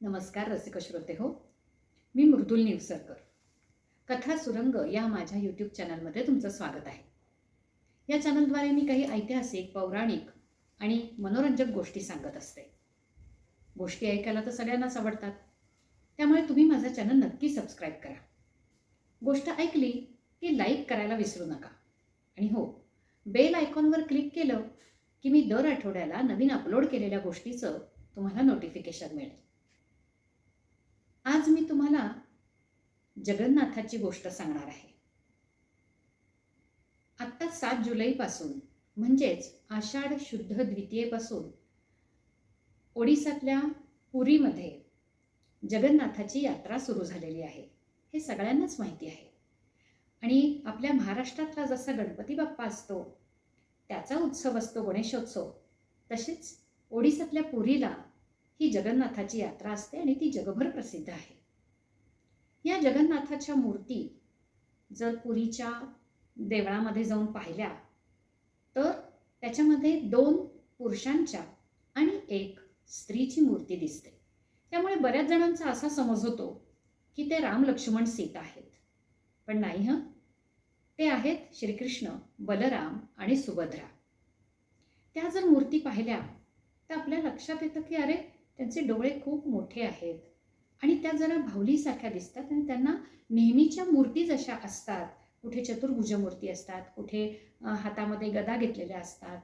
नमस्कार रसिक श्रोते हो. मी मृदुल निवसरकर. कथा सुरंग या माझ्या यूट्यूब चॅनलमध्ये तुमचं स्वागत आहे. या चॅनलद्वारे मी काही ऐतिहासिक पौराणिक आणि मनोरंजक गोष्टी सांगत असते. गोष्टी ऐकायला तर सगळ्यांनाच आवडतात. त्यामुळे तुम्ही माझा चॅनल नक्की सबस्क्राईब करा. गोष्ट ऐकली की लाईक करायला विसरू नका. आणि हो बेल आयकॉनवर क्लिक केलं की मी दर आठवड्याला नवीन अपलोड केलेल्या गोष्टीचं तुम्हाला नोटिफिकेशन मिळेल. आज मी तुम्हाला जगन्नाथाची गोष्ट सांगणार आहे. आत्ता सात जुलैपासून म्हणजेच आषाढ शुद्ध द्वितीयेपासून ओडिसातल्या पुरीमध्ये जगन्नाथाची यात्रा सुरू झालेली आहे. हे सगळ्यांनाच माहिती आहे. आणि आपल्या महाराष्ट्रातला जसा गणपती बाप्पा असतो त्याचा उत्सव असतो गणेशोत्सव तसेच ओडिसातल्या पुरीला ही जगन्नाथाची यात्रा असते आणि ती जगभर प्रसिद्ध आहे. या जगन्नाथाच्या मूर्ती जर पुरीच्या देवळामध्ये जाऊन पाहिल्या तर त्याच्यामध्ये दोन पुरुषांच्या आणि एक स्त्रीची मूर्ती दिसते. त्यामुळे बऱ्याच जणांचा असा समज होतो की ते राम लक्ष्मण सीता आहेत. पण नाही हं. ते आहेत श्रीकृष्ण बलराम आणि सुभद्रा. त्या जर मूर्ती पाहिल्या तर आपल्या लक्षात येतं की अरे त्यांचे डोळे खूप मोठे आहेत. आणि त्या जरा भावलीसारख्या दिसतात आणि त्यांना नेहमीच्या मूर्ती जशा असतात कुठे चतुर्भुज मूर्ती असतात कुठे हातामध्ये गदा घेतलेल्या असतात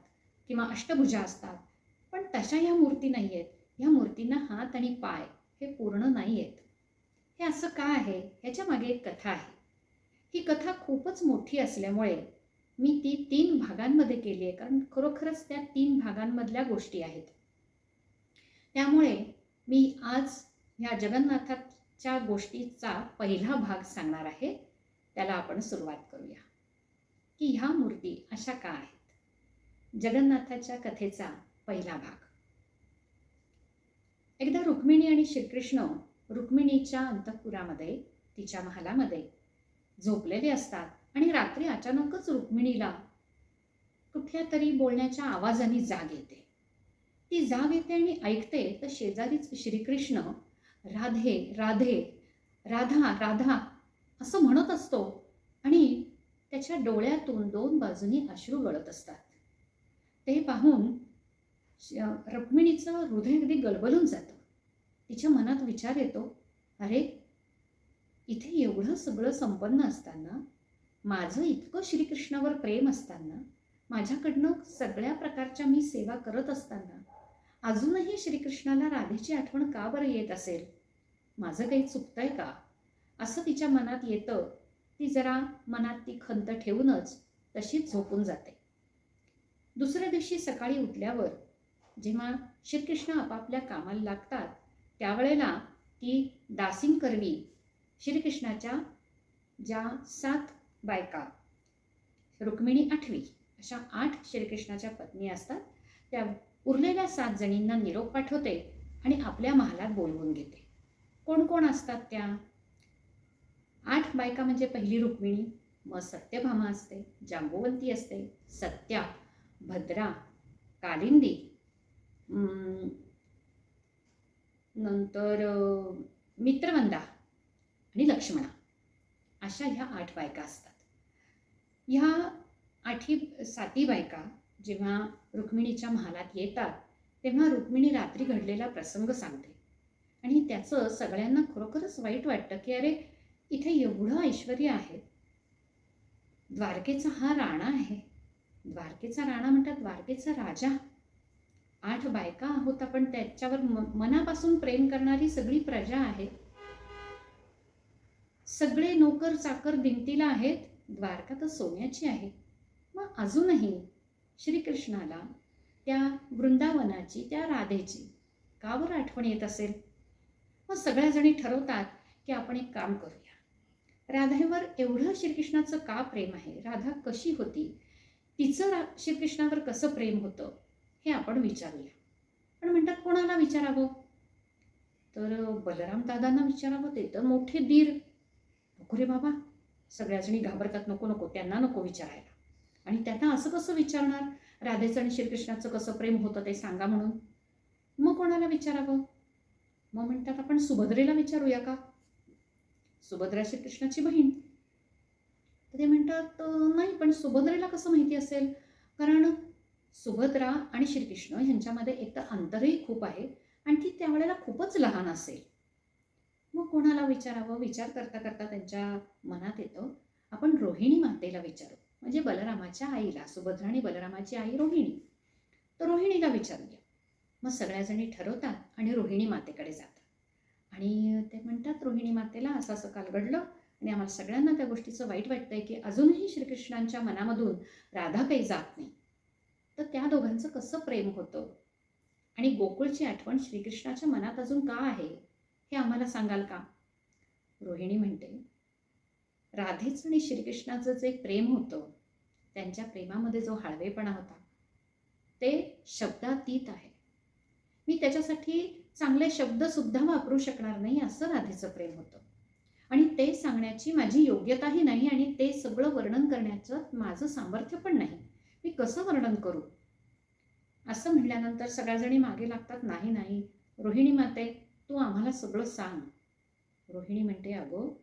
किंवा अष्टभुजा असतात. पण तशा ह्या मूर्ती नाही आहेत ह्या मूर्तींना हात आणि पाय हे पूर्ण नाही आहेत हे असं का आहे? ह्याच्या मागे एक कथा आहे. ही कथा खूपच मोठी असल्यामुळे मी ती तीन भागांमध्ये केली आहे कारण खरोखरच त्या तीन भागांमधल्या गोष्टी आहेत. त्यामुळे मी आज ह्या जगन्नाथाच्या गोष्टीचा पहिला भाग सांगणार आहे. त्याला आपण सुरुवात करूया. की ह्या मूर्ती अशा का आहेत? जगन्नाथाच्या कथेचा पहिला भाग. एकदा रुक्मिणी आणि श्रीकृष्ण रुक्मिणीच्या अंतःपुरामध्ये तिच्या महालामध्ये झोपलेले असतात आणि रात्री अचानकच रुक्मिणीला कुठल्या तरी बोलण्याच्या आवाजाने जाग येते. ती जाग येते आणि ऐकते तर शेजारीच श्रीकृष्ण राधे राधे राधा राधा असं म्हणत असतो. आणि त्याच्या डोळ्यातून दोन बाजूनी अश्रू गळत असतात. ते पाहून रक्मिणीचं रुक्मिणीचं हृदय अगदी गलबलून जातं. तिच्या मनात विचार येतो अरे इथे एवढं सगळं संपन्न असताना माझं इतकं श्रीकृष्णावर प्रेम असताना माझ्याकडनं सगळ्या प्रकारच्या मी सेवा करत असताना अजूनही श्रीकृष्णाला राधेची आठवण का बरं येत असेल? माझं काही चुकतंय का? असं तिच्या मनात येतं. ती जरा मनात ती खंत ठेवूनच तशीच झोपून जाते. दुसऱ्या दिवशी सकाळी उठल्यावर जेव्हा श्रीकृष्ण आपापल्या कामाला लागतात त्यावेळेला ती दासिंग करवी श्रीकृष्णाच्या ज्या सात बायका रुक्मिणी आठवी अशा आठ श्रीकृष्णाच्या पत्नी असतात त्या उरलेल्या सात जणींना निरोप पाठवते आणि आपल्या महालात बोलवून घेते. कोण कोण असतात त्या? आठ बायका म्हणजे पहिली रुक्मिणी मग सत्यभामा असते जांबुवंती असते सत्या भद्रा कालिंदी नंतर मित्रवंदा आणि लक्ष्मणा. अशा ह्या आठ बायका असतात. ह्या आठी साती बायका जेव्हा रुक्मिणीच्या महालात येतात तेव्हा रुक्मिणी रात्री घडलेला प्रसंग सांगते. आणि त्याचं सगळ्यांना खरोखरच वाईट वाटतं की अरे इथे एवढं ऐश्वर आहे. द्वारकेचा हा राणा आहे. द्वारकेचा राणा म्हणतात द्वारकेचा राजा. आठ बायका आहोत आपण त्याच्यावर म- मनापासून प्रेम करणारी सगळी प्रजा आहे. सगळे नोकर चाकर भिंतीला आहेत. द्वारका तर सोन्याची आहे. मग अजूनही श्रीकृष्णाला त्या वृंदावनाची त्या राधेची का बरं आठवण येत असेल? मग सगळ्या जणी ठरवतात की आपण एक काम करूया. राधेवर एवढं श्रीकृष्णाचं का प्रेम आहे? राधा कशी होती? तिचं रा श्रीकृष्णावर कसं प्रेम होतं? हे आपण विचारूया. पण म्हणतात कोणाला विचारावं? तर बलराम दादांना विचारावं ते तर मोठे दीर. नको रे बाबा सगळ्याजणी घाबरतात नको नको त्यांना नको विचारायला. आणि त्यांना असं कसं विचारणार? राधेचं आणि श्रीकृष्णाचं कसं प्रेम होतं ते सांगा म्हणून. मग कोणाला विचारावं? मग म्हणतात आपण सुभद्रेला विचारूया का? सुभद्रा श्रीकृष्णाची बहीण. तर ते म्हणतात नाही पण सुभद्रेला कसं माहिती असेल? कारण सुभद्रा आणि श्रीकृष्ण ह्यांच्यामध्ये एक तर अंतरही खूप आहे आणि ती त्यावेळेला खूपच लहान असेल. मग कोणाला विचारावं? विचार करता करता त्यांच्या मनात येतं आपण रोहिणी मातेला विचारू. म्हणजे बलरामाच्या आईला सुभद्रा आणि बलरामाची आई रोहिणी. तर रोहिणीला विचारूया मग सगळ्याजणी ठरवतात आणि रोहिणी मातेकडे जातात. आणि ते म्हणतात रोहिणी मातेला असं असं काल घडलं आणि आम्हाला सगळ्यांना त्या गोष्टीचं वाईट वाटतंय की अजूनही श्रीकृष्णांच्या मनामधून राधा काही जात नाही. तर त्या दोघांचं कसं प्रेम होतं? आणि गोकुळची आठवण श्रीकृष्णाच्या मनात अजून का आहे? हे आम्हाला सांगाल का? रोहिणी म्हणते राधेचं आणि श्रीकृष्णाचं जे प्रेम होतं त्यांच्या प्रेमामध्ये जो हळवेपणा होता ते शब्दातीत आहे. मी त्याच्यासाठी चांगले शब्दसुद्धा वापरू शकणार नाही असं राधेचं प्रेम होतं. आणि ते सांगण्याची माझी योग्यताही नाही आणि ते सगळं वर्णन करण्याचं माझं सामर्थ्य पण नाही. मी कसं वर्णन करू? असं म्हटल्यानंतर सगळ्याजणी मागे लागतात नाही नाही रोहिणी माते तू आम्हाला सगळं सांग. रोहिणी म्हणते अगो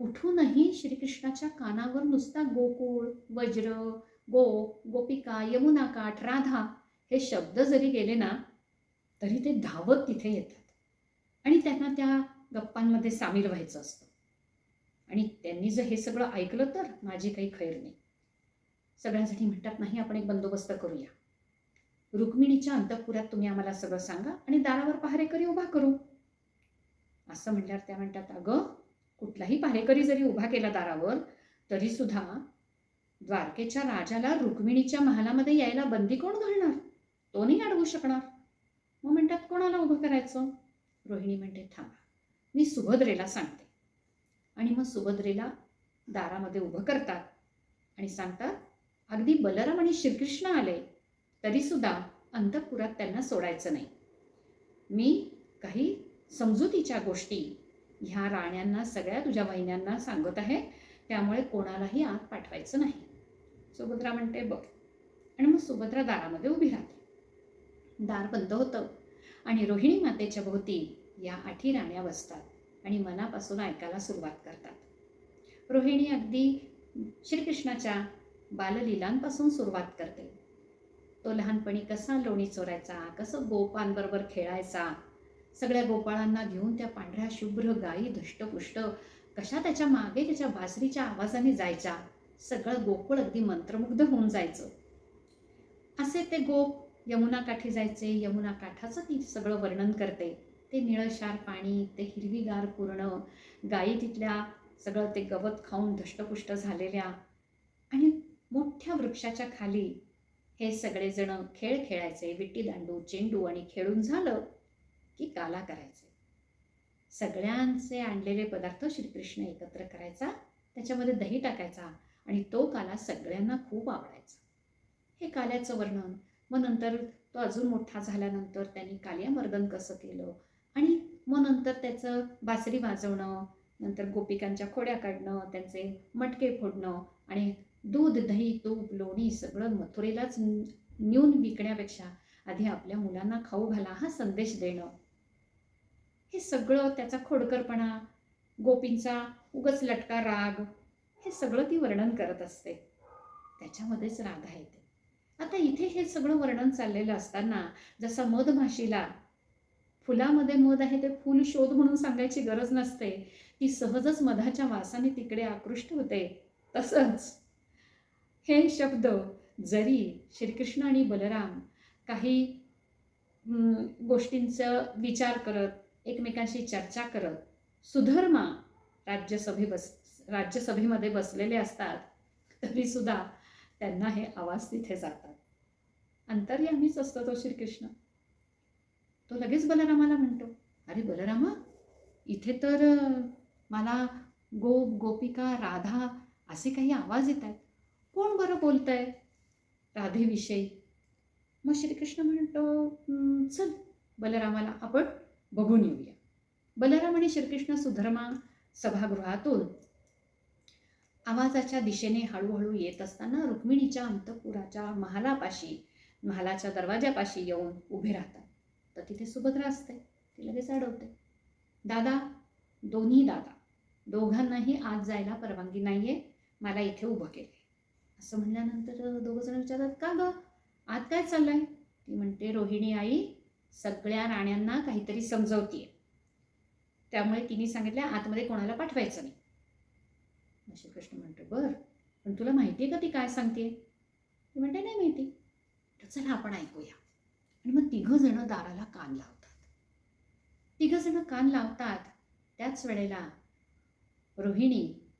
कुठूनही श्रीकृष्णाच्या कानावर नुसता गोकुळ वज्र गो गोपिका यमुना काठ राधा हे शब्द जरी गेले ना तरी ते धावत तिथे येतात. आणि त्यांना त्या गप्पांमध्ये सामील व्हायचं असतं. आणि त्यांनी जर हे सगळं ऐकलं तर माझी काही खैर नाही. सगळ्यांसाठी म्हणतात नाही आपण एक बंदोबस्त करूया. रुक्मिणीच्या अंतपुरात तुम्ही आम्हाला सगळं सांगा आणि दारावर पहारेकरी उभा करू. असं म्हटल्यावर त्या म्हणतात अगं कुठलाही पहारेकरी जरी उभा केला दारावर तरी सुद्धा द्वारकेच्या राजाला रुक्मिणीच्या महालामध्ये यायला बंदी कोण घालणार? तो नाही अडवू शकणार. मग म्हणतात कोणाला उभं करायचं? रोहिणी म्हणते थांबा मी सुभद्रेला सांगते. आणि मग सुभद्रेला दारामध्ये उभं करतात आणि सांगतात अगदी बलराम आणि श्रीकृष्ण आले तरीसुद्धा अंतपुरात त्यांना सोडायचं नाही. मी काही समजुतीच्या गोष्टी ह्या राण्यांना सगळ्या तुझ्या वहिन्यांना सांगत आहे. त्यामुळे कोणालाही आत पाठवायचं नाही. सुभद्रा म्हणते बघ. आणि मग सुभद्रा दारामध्ये उभी राहते. दार बंद होतं. आणि रोहिणी मातेच्या भोवती या आठी राण्या बसतात आणि मनापासून ऐकायला सुरुवात करतात. रोहिणी अगदी श्रीकृष्णाच्या बाललीलांपासून सुरुवात करते. तो लहानपणी कसा लोणी चोरायचा कसं गोपांबरोबर खेळायचा सगळ्या गोपाळांना घेऊन त्या पांढऱ्या शुभ्र गायी धष्टपुष्ट कशा त्याच्यामागे त्याच्या बासरीच्या आवाजाने जायच्या? सगळं गोकुळ अगदी मंत्रमुग्ध होऊन जायचं. असे ते गोप यमुना काठी जायचे. यमुना काठाचं ती सगळं वर्णन करते. ते निळशार पाणी ते हिरवीगार पूर्ण गायी तिथल्या सगळं ते गवत खाऊन धष्टपुष्ट झालेल्या आणि मोठ्या वृक्षाच्या खाली हे सगळेजण खेळ खेळायचे. विट्टी दांडू चेंडू आणि खेळून झालं. की काला करायचे सगळ्यांचे आणलेले पदार्थ श्रीकृष्ण एकत्र करायचा त्याच्यामध्ये दही टाकायचा आणि तो काला सगळ्यांना खूप आवडायचा. हे काल्याचं वर्णन मग नंतर तो अजून मोठा झाल्यानंतर त्यांनी कालियामर्दन कसं केलं आणि मग नंतर त्याचं बासरी वाजवणं नंतर गोपिकांच्या खोड्या काढणं त्यांचे मटके फोडणं आणि दूध दही तूप लोणी सगळं मथुरेलाच नेऊन विकण्यापेक्षा आधी आपल्या मुलांना खाऊ घाला हा संदेश देणं. हे सगळं त्याचा खोडकरपणा गोपींचा उगच लटका राग हे सगळं ती वर्णन करत असते. त्याच्यामध्येच राधा येते. आता इथे हे सगळं वर्णन चाललेलं असताना जसा मधमाशीला फुलामध्ये मध आहे ते फूल शोध म्हणून सांगायची गरज नसते. ती सहजच मधाच्या वासाने तिकडे आकृष्ट होते. तसंच हे शब्द जरी श्रीकृष्ण आणि बलराम काही गोष्टींचं गोष्टींचा विचार करत एकमेकांशी चर्चा करत सुधर्मा राज्यसभे बस राज्यसभेमध्ये बसलेले असतात तरीसुद्धा त्यांना हे आवाज तिथे जातात. अंतर्यामीच असतो तो श्रीकृष्ण. तो लगेच बलरामाला म्हणतो अरे बलरामा इथे तर मला गोप गोपिका राधा असे काही आवाज येत आहेत कोण बरं बोलत आहे राधेविषयी? मग श्रीकृष्ण म्हणतो चल बलरामाला आपण बघून येऊया. बलराम आणि श्रीकृष्ण सुधर्मा सभागृहातून आवाजाच्या दिशेने हळूहळू येत असताना रुक्मिणीच्या अंतपुराच्या महालापाशी महालाच्या दरवाजापाशी येऊन उभे राहतात. तर तिथे सुभद्रा असते. ती लगेच अडवते. दादा दोन्ही दादा दोघांनाही आत जायला परवानगी नाही आहे मला इथे उभं केलं असं म्हणल्यानंतर दोघंजण विचारतात का गं? आत काय चाललंय? ती म्हणते रोहिणी आई सगळ्या राण्यांना काहीतरी समजवतीये. त्यामुळे तिने सांगितलं आतमध्ये कोणाला पाठवायचं नाही. मग श्रीकृष्ण म्हणतो बर पण तुला माहिती आहे का ती काय सांगते? ती म्हणते नाही माहिती. तर चला आपण ऐकूया. आणि मग तिघं जण दाराला कान लावतात. तिघं जण कान लावतात. त्याच वेळेला रोहिणी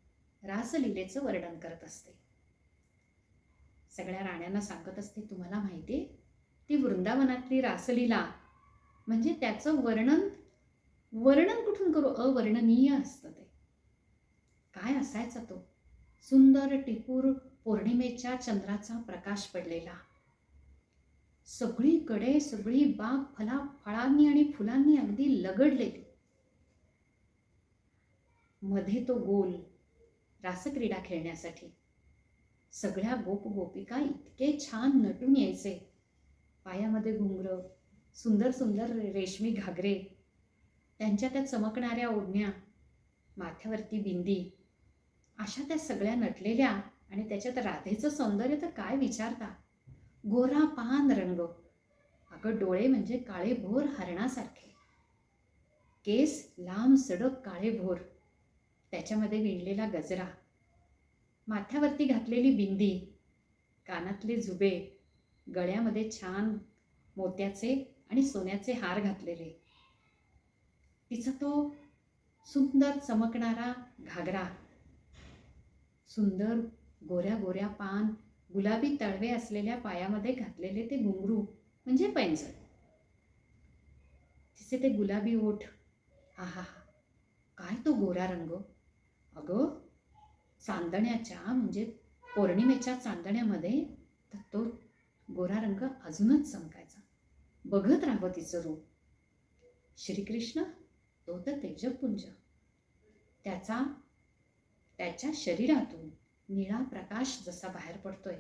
रासलीलेचं वर्णन करत असते. सगळ्या राण्यांना सांगत असते तुम्हाला माहिती आहे ती वृंदावनातली रासलीला म्हणजे त्याचं वर्णन वर्णन कुठून करू? अवर्णनीय असतं ते. काय असायचा तो? सुंदर टिपूर पौर्णिमेच्या चंद्राचा प्रकाश पडलेला. सगळीकडे सगळी बाग फला फळांनी आणि फुलांनी अगदी लगडलेली. मध्ये तो गोल रासक्रीडा खेळण्यासाठी. सगळ्या गोप गोपिका इतके छान नटून यायचे. पायामध्ये घुंगरं सुंदर सुंदर रेशमी घागरे त्यांच्या त्या चमकणाऱ्या ओढण्या माथ्यावरती बिंदी अशा त्या सगळ्या नटलेल्या आणि त्याच्यात राधेचं सौंदर्य तर काय विचारता? गोरा पान रंग अगं डोळे म्हणजे काळे भोर हरणासारखे. केस लांब सडक काळे भोर त्याच्यामध्ये विणलेला गजरा माथ्यावरती घातलेली बिंदी कानातले झुबे गळ्यामध्ये छान मोत्याचे आणि सोन्याचे हार घातलेले. तिचा तो सुंदर चमकणारा घागरा. सुंदर गोऱ्या गोऱ्या पान गुलाबी तळवे असलेल्या पायामध्ये घातलेले ते घुंगरू म्हणजे पैंजण. तिचे ते गुलाबी ओठ आहा काय तो गोरा रंग. अगं चांदण्याच्या म्हणजे पौर्णिमेच्या चांदण्यामध्ये तर तो गोरा रंग अजूनच चमकायचा. बघत राहावं तिचं रूप. श्रीकृष्ण तो तर तेजपुंज त्याचा त्याच्या शरीरातून निळा प्रकाश जसा बाहेर पडतोय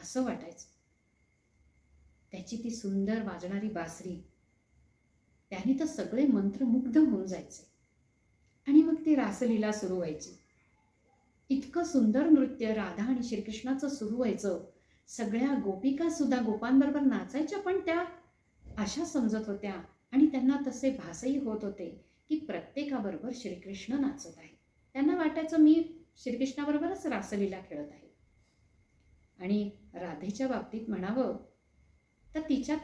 असं वाटायचं. त्याची ती सुंदर वाजणारी बासरी त्याने तर सगळे मंत्रमुग्ध होऊन जायचे. आणि मग ती रासलीला सुरू व्हायची. इतकं सुंदर नृत्य राधा आणि श्रीकृष्णाचं सुरू व्हायचं. सगळ्या गोपिका सुद्धा गोपांबरोबर नाचायच्या पण त्या अशा समजत होत्या. आणि त्यांना तसे भासही होत होते की प्रत्येकाबरोबर श्रीकृष्ण नाचत आहे. त्यांना वाटायचं मी श्रीकृष्णाबरोबरच रासलीला खेळत आहे. आणि राधेच्या बाबतीत म्हणावं तर तिच्यात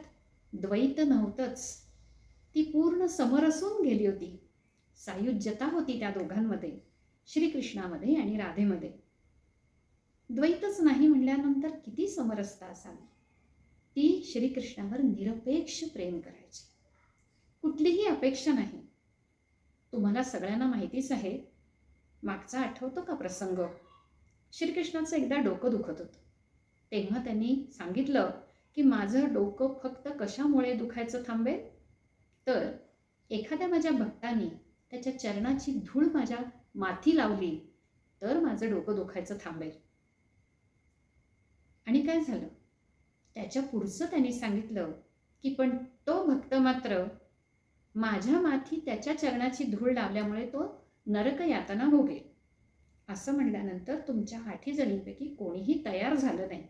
द्वैत नव्हतंच. ती पूर्ण समरसून गेली होती. सायुज्यता होती त्या दोघांमध्ये श्रीकृष्णामध्ये आणि राधेमध्ये. द्वैतच नाही म्हणल्यानंतर किती समरसता असावी? ती श्रीकृष्णावर निरपेक्ष प्रेम करायची. कुठलीही अपेक्षा नाही. तुम्हाला सगळ्यांना माहितीच आहे. मागचा आठवतो का प्रसंग? श्रीकृष्णाचं एकदा डोकं दुखत होतं. तेव्हा त्यांनी सांगितलं की माझं डोकं फक्त कशामुळे दुखायचं थांबेल? तर एखाद्या माझ्या भक्तानी त्याच्या चरणाची धूळ माझ्या माथी लावली तर माझं डोकं दुखायचं थांबेल. आणि काय झालं? त्याच्या पुढचं त्यांनी सांगितलं की पण तो भक्त मात्र माझ्या माथी त्याच्या चरणाची धूळ लावल्यामुळे तो नरक यातना भोगेल असं म्हणल्यानंतर तुमच्या आठी जणींपैकी कोणीही तयार झालं नाही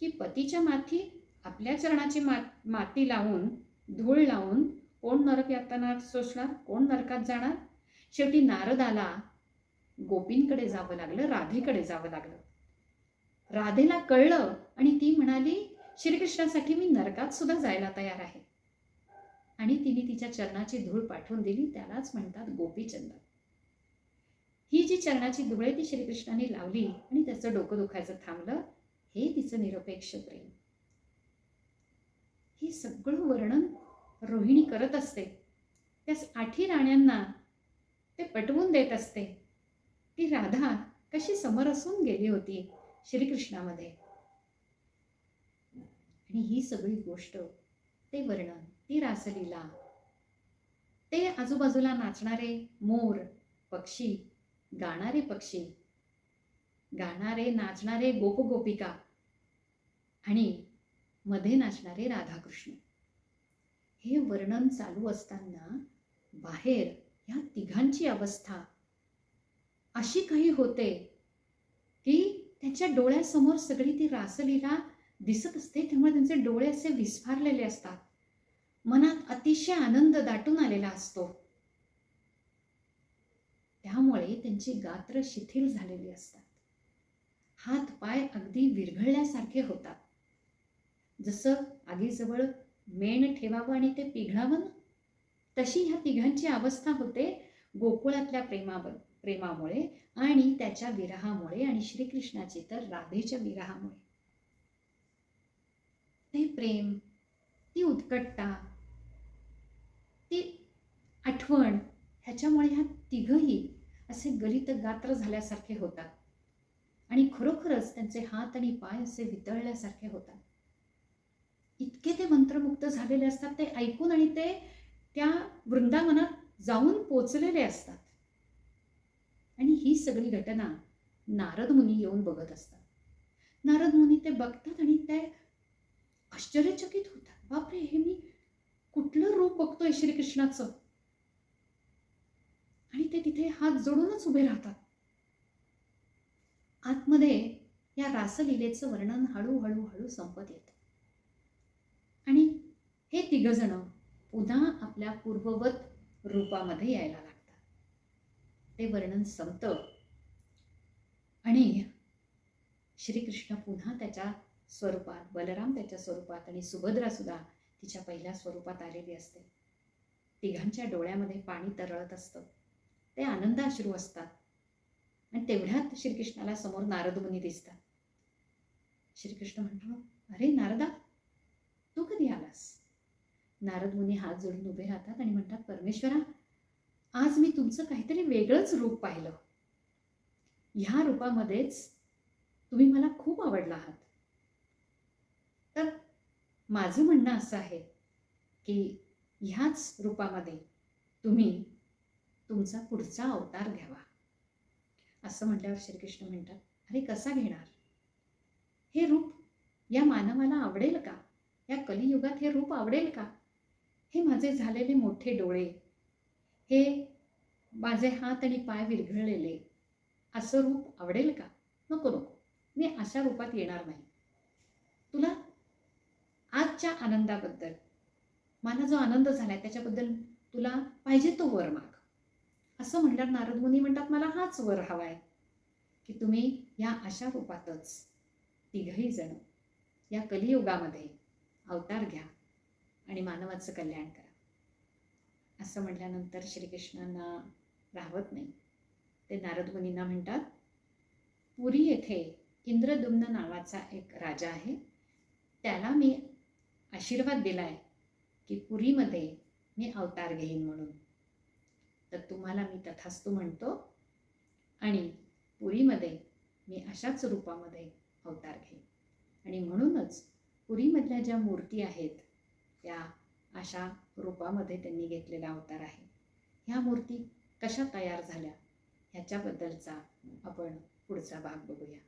की पतीच्या माथी आपल्या चरणाची मा माती लावून धूळ लावून कोण नरक यातना सोसणार कोण नरकात जाणार? शेवटी नारदाला गोपींकडे जावं लागलं राधेकडे जावं लागलं. राधेला कळलं आणि ती म्हणाली श्रीकृष्णासाठी मी नरकात सुद्धा जायला तयार आहे. आणि तिने तिच्या चरणाची धूळ पाठवून दिली त्यालाच म्हणतात गोपीचंदन. ही जी चरणाची धुळे ती श्रीकृष्णाने लावली आणि त्याचं डोकं दुखायचं थांबलं हे तिचं निरपेक्ष प्रेम. हे सगळं वर्णन रोहिणी करत असते. त्या आठी राण्यांना ते पटवून देत असते. ती राधा कशी समर असून गेली होती श्रीकृष्णामध्ये. आणि ही सगळी गोष्ट ते वर्णन ती रासलीला. ते आजूबाजूला नाचणारे मोर पक्षी गाणारे पक्षी गाणारे नाचणारे गोपगोपिका आणि मध्ये नाचणारे राधाकृष्ण. हे वर्णन चालू असताना बाहेर ह्या तिघांची अवस्था अशी काही होते की त्याच्या डोळ्यासमोर सगळी ती रासलीला दिसत असते त्यामुळे त्यांचे डोळे असे विस्फारलेले असतात. मनात अतिशय आनंद दाटून आलेला असतो. त्यामुळे त्यांची गात्र शिथिल झालेली असतात. हात पाय अगदी विरघळल्यासारखे होतात. जसं आगीजवळ मेण ठेवावं आणि ते पिघळावं ना? तशी ह्या तिघांची अवस्था होते गोकुळातल्या प्रेमावर प्रेमामुळे आणि त्याच्या विरहामुळे आणि श्रीकृष्णाची तर राधेच्या विरहामुळे. ते प्रेम ती उत्कटता ती आठवण ह्याच्यामुळे ह्या तिघही असे गलित गात्र झाल्यासारखे होतात. आणि खरोखरच त्यांचे हात आणि पाय असे वितळल्यासारखे होतात. इतके ते मंत्रमुक्त झालेले असतात ते ऐकून आणि ते त्या वृंदावनात जाऊन पोचलेले असतात. आणि ही सगळी घटना नारद मुनी येऊन बघत असतात. नारद मुनी ते बघतात आणि ते आश्चर्यचकित होतात. बापरे हे मी कुठलं रूप बघतोय श्रीकृष्णाचं? आणि ते तिथे हात जोडूनच उभे राहतात. आतमध्ये या रासलीलेचं वर्णन हळूहळू हळू संपत येतं. आणि हे तिघजण पुन्हा आपल्या पूर्ववत रूपामध्ये यायला लागतात. ते वर्णन संपतं. आणि श्रीकृष्ण पुन्हा त्याच्या स्वरूपात बलराम त्याच्या स्वरूपात आणि सुभद्रा सुद्धा तिच्या पहिल्या स्वरूपात आलेली असते. तिघांच्या डोळ्यामध्ये पाणी तरळत असतं. ते आनंदाश्रू असतात. आणि तेवढ्यात श्रीकृष्णाला समोर नारदमुनी दिसतात. श्रीकृष्ण म्हणतो अरे नारदा तू कधी आलास? नारद मुनी हात जोडून उभे राहतात आणि म्हणतात परमेश्वरा आज मी तुमचं काहीतरी वेगळंच रूप पाहिलं. ह्या रूपामध्येच तुम्ही मला खूप आवडला आहात. माझं म्हणणं असं आहे की ह्याच रूपामध्ये तुम्ही तुमचा पुढचा अवतार घ्यावा. असं म्हटल्यावर श्रीकृष्ण म्हणतात अरे कसा घेणार? हे रूप या मानवाला आवडेल का? या कलियुगात हे रूप आवडेल का? हे माझे झालेले मोठे डोळे हे माझे हात आणि पाय विरघळलेले असं रूप आवडेल का? नको नको. मी अशा रूपात येणार नाही. तुला आजच्या आनंदाबद्दल. मला जो आनंद झालाय त्याच्याबद्दल तुला पाहिजे तो वर माग. असं म्हटल्यावर नारद मुनी म्हणतात मला हाच वर हवाय की तुम्ही या अशा रूपातच तिघही जण या कलियुगामध्ये अवतार घ्या आणि मानवाचं कल्याण करा. असं म्हटल्यानंतर श्रीकृष्णांना राहवत नाही. ते नारद मुनींना म्हणतात पुरी येथे इंद्रदुम्न नावाचा एक राजा आहे. त्याला मी आशीर्वाद दिलाय की पुरीमध्ये मी अवतार घेईन म्हणून. तर तुम्हाला मी तथास्तू म्हणतो आणि पुरीमध्ये मी अशाच रूपामध्ये अवतार घेईन. आणि म्हणूनच पुरीमधल्या ज्या मूर्ती आहेत त्या अशा रूपामध्ये त्यांनी घेतलेला अवतार आहे. ह्या मूर्ती कशा तयार झाल्या? ह्याच्याबद्दलचा आपण पुढचा भाग बघूया.